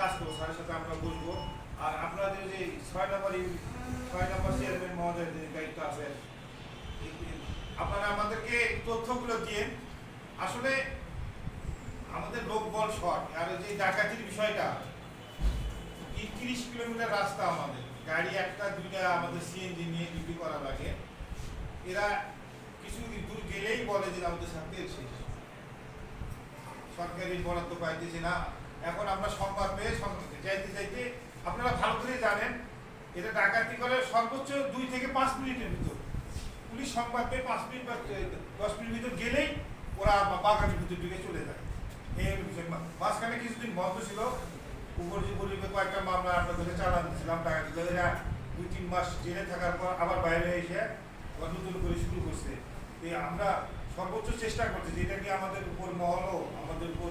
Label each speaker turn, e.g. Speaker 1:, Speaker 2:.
Speaker 1: কাজ করব, স্যারের সাথে আমরা বসবো। আর আপনাদের যে ছয় নম্বর ছয় নম্বর চেয়ারম্যান মহোদয় যে দায়িত্ব আছে আপনারা আমাদেরকে তথ্যগুলো দিয়ে, আসলে আমাদের লোক বল শর্ট, আর যে ডাকাতির বিষয়টা তিরিশ কিলোমিটার রাস্তা আমাদের, গাড়ি একটা, দুইটা আমাদের সিএনজি নিয়ে ডিউটি করা লাগে। এরা কিছু দূর গেলেই বলে যে আমাদের সাথে সরকারি বরাদ্দ পাইতেছে না। এখন আমরা সংবাদ পেয়ে সংবাদ যাইতে যাইতে আপনারা ভালো করে জানেন, এটা ডাকাতি করে সর্বোচ্চ দুই থেকে পাঁচ মিনিটের ভিতর। পুলিশ সংবাদ পেয়ে পাঁচ মিনিট বা দশ মিনিট ভিতর গেলেই ওরা বাগানের ভিতর ঢুকে চলে যায়। মাঝখানে কিছুদিন বন্ধ ছিল। উপর যে গরিবে কয়েকটা মামলা আমরা ধরে চালান দিয়েছিলাম ডাকাতি। করে এরা দুই তিন মাস জেলে থাকার পর আবার বাইরে এসে নতুন করে শুরু করছে। এই আমরা সর্বোচ্চ চেষ্টা করছি এটা কি আমাদের উপর মহলও আমাদের উপর